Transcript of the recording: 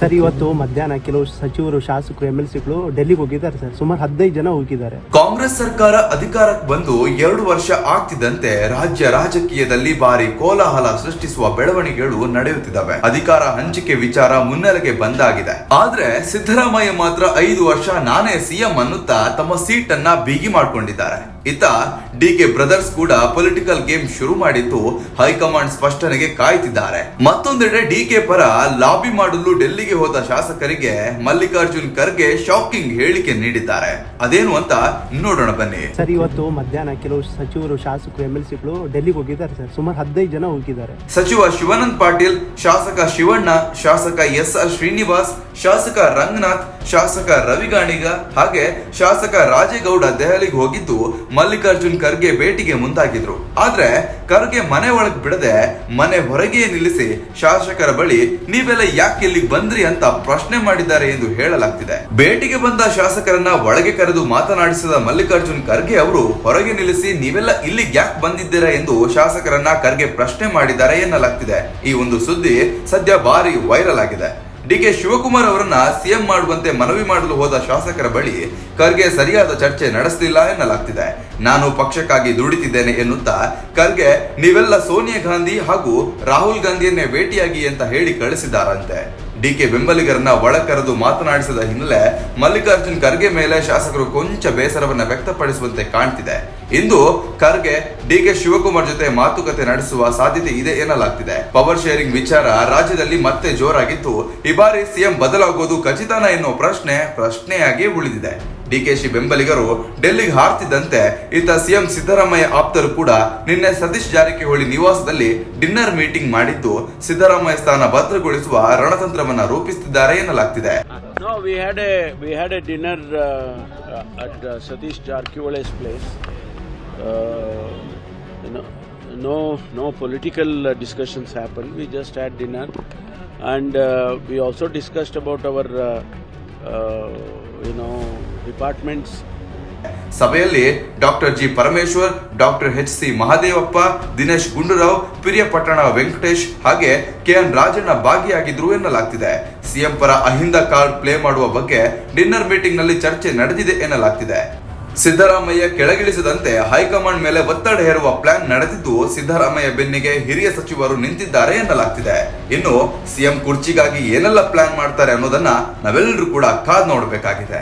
Sir, ಇವತ್ತು ಮಧ್ಯಾಹ್ನ ಕೆಲವು ಸಚಿವರು, ಶಾಸಕರು, ಎಂ ಎಲ್ ಸಿಗಳು ಡೆಲ್ಲಿಗೆ ಹೋಗಿದ್ದಾರೆ ಸರ್. ಸುಮಾರು ಹದಿನೈದು ಜನ ಹೋಗಿದ್ದಾರೆ. ಕಾಂಗ್ರೆಸ್ ಸರ್ಕಾರ ಅಧಿಕಾರಕ್ಕೆ ಬಂದು ಎರಡು ವರ್ಷ ಆಗ್ತಿದ್ದಂತೆ ರಾಜ್ಯ ರಾಜಕೀಯದಲ್ಲಿ ಭಾರಿ ಕೋಲಾಹಲ ಸೃಷ್ಟಿಸುವ ಬೆಳವಣಿಗೆಗಳು ನಡೆಯುತ್ತಿದ್ದಾವೆ. ಅಧಿಕಾರ ಹಂಚಿಕೆ ವಿಚಾರ ಮುನ್ನೆಲೆಗೆ ಬಂದಾಗಿದೆ. ಆದ್ರೆ ಸಿದ್ದರಾಮಯ್ಯ ಮಾತ್ರ ಐದು ವರ್ಷ ನಾನೇ ಸಿಎಂ ಅನ್ನುತ್ತಾ ತಮ್ಮ ಸೀಟ್ ಅನ್ನ ಬಿಗಿ ಮಾಡ್ಕೊಂಡಿದ್ದಾರೆ. ಇತ್ತ ಡಿ ಕೆ ಬ್ರದರ್ಸ್ ಕೂಡ ಪೊಲಿಟಿಕಲ್ ಗೇಮ್ ಶುರು ಮಾಡಿದ್ದು ಹೈಕಮಾಂಡ್ ಸ್ಪಷ್ಟನೆಗೆ ಕಾಯ್ತಿದ್ದಾರೆ. ಮತ್ತೊಂದೆಡೆ ಡಿ ಕೆ ಪರ ಲಾಬಿ ಮಾಡಲು ಡೆಲ್ಲಿಗೆ ಹೋದ ಶಾಸಕರಿಗೆ ಮಲ್ಲಿಕಾರ್ಜುನ್ ಖರ್ಗೆ ಶಾಕಿಂಗ್ ಹೇಳಿಕೆ ನೀಡಿದ್ದಾರೆ. ಅದೇನು ಅಂತ ನೋಡೋಣ ಬನ್ನಿ. ಸರ್ ಇವತ್ತು ಮಧ್ಯಾಹ್ನ ಕೆಲವು ಸಚಿವರು ಶಾಸಕರು ಎಂ ಎಲ್ ಸಿಗಳು ಡೆಲ್ಲಿಗೆ ಹೋಗಿದ್ದಾರೆ ಸರ್. ಸುಮಾರು ಹದಿನೈದು ಜನ ಹೋಗಿದ್ದಾರೆ. ಸಚಿವ ಶಿವಾನಂದ್ ಪಾಟೀಲ್ ಶಾಸಕ ಶಿವಣ್ಣ ಶಾಸಕ ಎಸ್ ಆರ್ ಶ್ರೀನಿವಾಸ್ ಶಾಸಕ ರಂಗನಾಥ್, ಶಾಸಕ ರವಿಗಾಣಿಗ ಹಾಗೆ ಶಾಸಕ ರಾಜೇಗೌಡ ದೆಹಲಿಗೆ ಹೋಗಿದ್ದು ಮಲ್ಲಿಕಾರ್ಜುನ್ ಖರ್ಗೆ ಭೇಟಿಗೆ ಮುಂದಾಗಿದ್ರು. ಆದ್ರೆ ಖರ್ಗೆ ಮನೆ ಒಳಗ್ ಬಿಡದೆ ಮನೆ ಹೊರಗೆಯೇ ನಿಲ್ಲಿಸಿ ಶಾಸಕರ ಬಳಿ ನೀವೆಲ್ಲ ಯಾಕೆ ಇಲ್ಲಿಗೆ ಬಂದ್ರಿ ಅಂತ ಪ್ರಶ್ನೆ ಮಾಡಿದ್ದಾರೆ ಎಂದು ಹೇಳಲಾಗ್ತಿದೆ. ಭೇಟಿಗೆ ಬಂದ ಶಾಸಕರನ್ನ ಒಳಗೆ ಕರೆದು ಮಾತನಾಡಿಸಿದ ಮಲ್ಲಿಕಾರ್ಜುನ್ ಖರ್ಗೆ ಅವರು, ಹೊರಗೆ ನಿಲ್ಲಿಸಿ ನೀವೆಲ್ಲ ಇಲ್ಲಿಗೆ ಯಾಕೆ ಬಂದಿದ್ದೀರಾ ಎಂದು ಶಾಸಕರನ್ನ ಖರ್ಗೆ ಪ್ರಶ್ನೆ ಮಾಡಿದ್ದಾರೆ ಎನ್ನಲಾಗ್ತಿದೆ. ಈ ಒಂದು ಸುದ್ದಿ ಸದ್ಯ ಭಾರಿ ವೈರಲ್ ಆಗಿದೆ. ಡಿ ಕೆ ಶಿವಕುಮಾರ್ ಅವರನ್ನ ಸಿಎಂ ಮಾಡುವಂತೆ ಮನವಿ ಮಾಡಲು ಹೋದ ಶಾಸಕರ ಬಳಿ ಖರ್ಗೆ ಸರಿಯಾದ ಚರ್ಚೆ ನಡೆಸಲಿಲ್ಲ ಎನ್ನಲಾಗ್ತಿದೆ. ನಾನು ಪಕ್ಷಕ್ಕಾಗಿ ದುಡಿತಿದ್ದೇನೆ ಎನ್ನುತ್ತಾ ಖರ್ಗೆ, ನೀವೆಲ್ಲ ಸೋನಿಯಾ ಗಾಂಧಿ ಹಾಗೂ ರಾಹುಲ್ ಗಾಂಧಿಯನ್ನೇ ಭೇಟಿಯಾಗಿ ಅಂತ ಹೇಳಿ ಕಳಿಸಿದ್ದಾರಂತೆ. ಡಿ ಕೆ ಬೆಂಬಲಿಗರನ್ನ ಒಳ ಕರೆದು ಮಾತನಾಡಿಸಿದ ಹಿನ್ನೆಲೆ ಮಲ್ಲಿಕಾರ್ಜುನ್ ಖರ್ಗೆ ಮೇಲೆ ಶಾಸಕರು ಕೊಂಚ ಬೇಸರವನ್ನ ವ್ಯಕ್ತಪಡಿಸುವಂತೆ ಕಾಣ್ತಿದೆ. ಇಂದು ಖರ್ಗೆ ಡಿ ಕೆ ಶಿವಕುಮಾರ್ ಜೊತೆ ಮಾತುಕತೆ ನಡೆಸುವ ಸಾಧ್ಯತೆ ಇದೆ ಎನ್ನಲಾಗ್ತಿದೆ. ಪವರ್ ಶೇರಿಂಗ್ ವಿಚಾರ ರಾಜ್ಯದಲ್ಲಿ ಮತ್ತೆ ಜೋರಾಗಿದ್ದು ಈ ಬಾರಿ ಸಿಎಂ ಬದಲಾಗೋದು ಖಚಿತನ ಎನ್ನುವ ಪ್ರಶ್ನೆ ಪ್ರಶ್ನೆಯಾಗಿ ಉಳಿದಿದೆ. ಡಿಕೆಶಿ ಬೆಂಬಲಿಗರು ಡೆಲ್ಲಿಗೆ ಹಾರ್ತಿದ್ದಂತೆ ಇತ್ತ ಸಿಎಂ ಸಿದ್ದರಾಮಯ್ಯ ಆಪ್ತರು ಕೂಡ ನಿನ್ನೆ ಸತೀಶ್ ಜಾರಕಿಹೊಳಿ ನಿವಾಸದಲ್ಲಿ ಡಿನ್ನರ್ ಮೀಟಿಂಗ್ ಮಾಡಿದ್ದು ಸಿದ್ದರಾಮಯ್ಯ ಸ್ಥಾನ ಭದ್ರಗೊಳಿಸುವ ರಣತಂತ್ರವನ್ನ ರೂಪಿಸುತ್ತಿದ್ದಾರೆ ಎನ್ನಲಾಗ್ತಿದೆ. ಅಬೌಟ್ we ಏನೋ ಡಿಪಾರ್ಟ್ಮೆಂಟ್ಸ್ ಸಭೆಯಲ್ಲಿ doctor G Parameshwar, doctor H C Mahadevappa, Dinesh Gundu Rao Piriyapatna Venkatesh ಹಾಗೆ ಕೆ ಎನ್ ರಾಜಣ್ಣ ಭಾಗಿಯಾಗಿದ್ರು ಎನ್ನಲಾಗ್ತಿದೆ. ಸಿಎಂ ಪರ ಅಹಿಂದ ಕಾರ್ಡ್ ಪ್ಲೇ ಮಾಡುವ ಬಗ್ಗೆ ಡಿನ್ನರ್ ಮೀಟಿಂಗ್ನಲ್ಲಿ ಚರ್ಚೆ ನಡೆದಿದೆ ಎನ್ನಲಾಗ್ತಿದೆ. ಸಿದ್ದರಾಮಯ್ಯ ಕೆಳಗಿಳಿಸದಂತೆ ಹೈಕಮಾಂಡ್ ಮೇಲೆ ಒತ್ತಡ ಹೇರುವ ಪ್ಲಾನ್ ನಡೆದಿದ್ದು ಸಿದ್ದರಾಮಯ್ಯ ಬೆನ್ನಿಗೆ ಹಿರಿಯ ಸಚಿವರು ನಿಂತಿದ್ದಾರೆ ಎನ್ನಲಾಗ್ತಿದೆ. ಇನ್ನು ಸಿಎಂ ಕುರ್ಚಿಗಾಗಿ ಏನೆಲ್ಲ ಪ್ಲಾನ್ ಮಾಡ್ತಾರೆ ಅನ್ನೋದನ್ನ ನಾವೆಲ್ಲರೂ ಕೂಡ ಕಾದ್ ನೋಡಬೇಕಾಗಿದೆ.